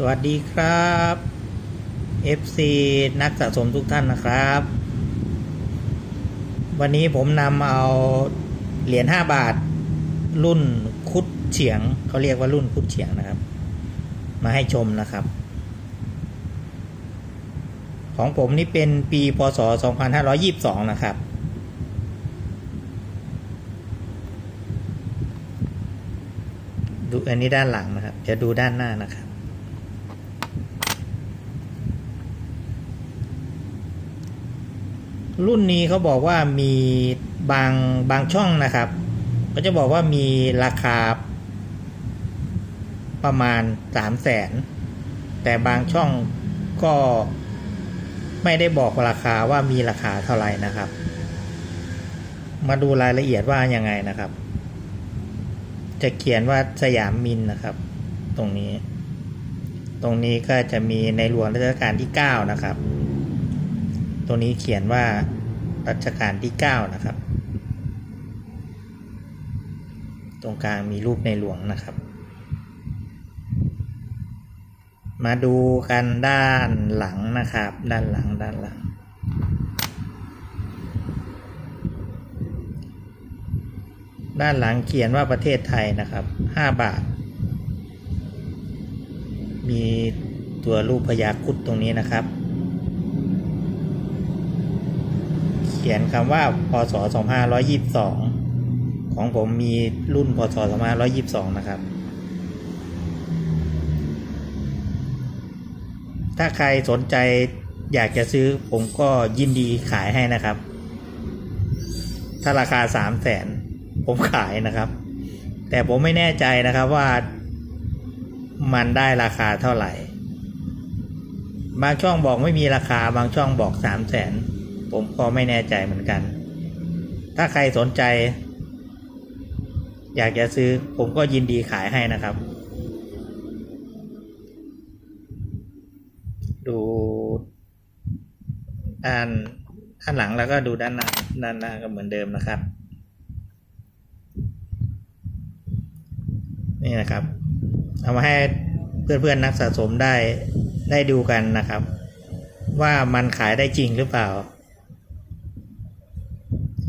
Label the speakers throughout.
Speaker 1: สวัสดีครับ FC นักสะสมทุกท่านนะครับ วันนี้ผมนำเอาเหรียญ5บาท รุ่นคุดเฉียงเขาเรียกว่ารุ่นคุดเฉียงนะครับ มาให้ชมนะครับ ของผมนี่เป็นปีพศ 2522 นะครับดูอันนี้ด้านหลังนะครับ เดี๋ยวดูด้านหน้านะครับ รุ่นนี้เขาบอกว่ามีบางบางช่องนะครับก็จะบอกว่ามีราคาประมาณสามแสนแต่บางช่องก็ไม่ได้บอกราคาว่ามีราคาเท่าไหร่นะครับ มาดูรายละเอียดว่ายังไงนะครับ จะเขียนว่าสยามมินนะครับ ตรงนี้ ตรงนี้ก็จะมีในหลวงรัชกาลที่ 9 นะครับ ตรงนี้เขียนว่ารัชกาลที่ 9 นะครับ ตรงกลางมีรูปในหลวงนะครับ มาดูกันด้านหลังนะครับ ด้านหลังด้านหลัง ด้านหลังเขียนว่าประเทศไทยนะครับ 5 บาท มีตัวรูปพญาครุดตรงนี้นะครับ เขียนคำว่าพศ2522 ของผมมีรุ่นพศ2522 นะครับ ถ้าใครสนใจอยากจะซื้อผมก็ยินดีขายให้นะครับ ถ้าราคา 3 0 0แสนผมขายนะครับ แต่ผมไม่แน่ใจนะครับว่ามันได้ราคาเท่าไหร่ บางช่องบอกไม่มีราคาบางช่องบอกสามแสน ผมก็ไม่แน่ใจเหมือนกัน ถ้าใครสนใจ อยากจะซื้อผมก็ยินดีขายให้นะครับ ดูด้านด้านหลังแล้วก็ดูด้านหน้าด้านหน้าก็เหมือนเดิมนะครับ นี่นะครับ เอามาให้เพื่อนๆนักสะสมได้ได้ดูกันนะครับ ว่ามันขายได้จริงหรือเปล่า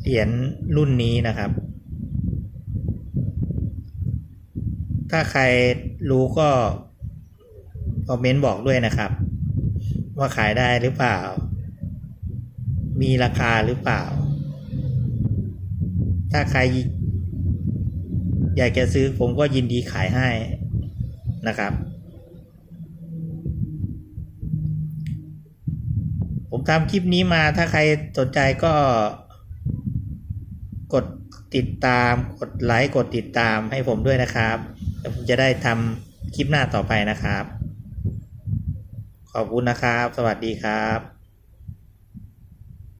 Speaker 1: เหรียญรุ่นนี้นะครับ ถ้าใครรู้ก็คอมเมนต์บอกด้วยนะครับ ว่าขายได้หรือเปล่า มีราคาหรือเปล่า ถ้าใครอยากจะซื้อผมก็ยินดีขายให้นะครับ ผมทำคลิปนี้มาถ้าใครสนใจก็ กดติดตาม กดไลค์กดติดตามให้ผมด้วยนะครับเดี๋ยวผมจะได้ทำคลิปหน้าต่อไปนะครับ ขอบคุณนะครับ สวัสดีครับ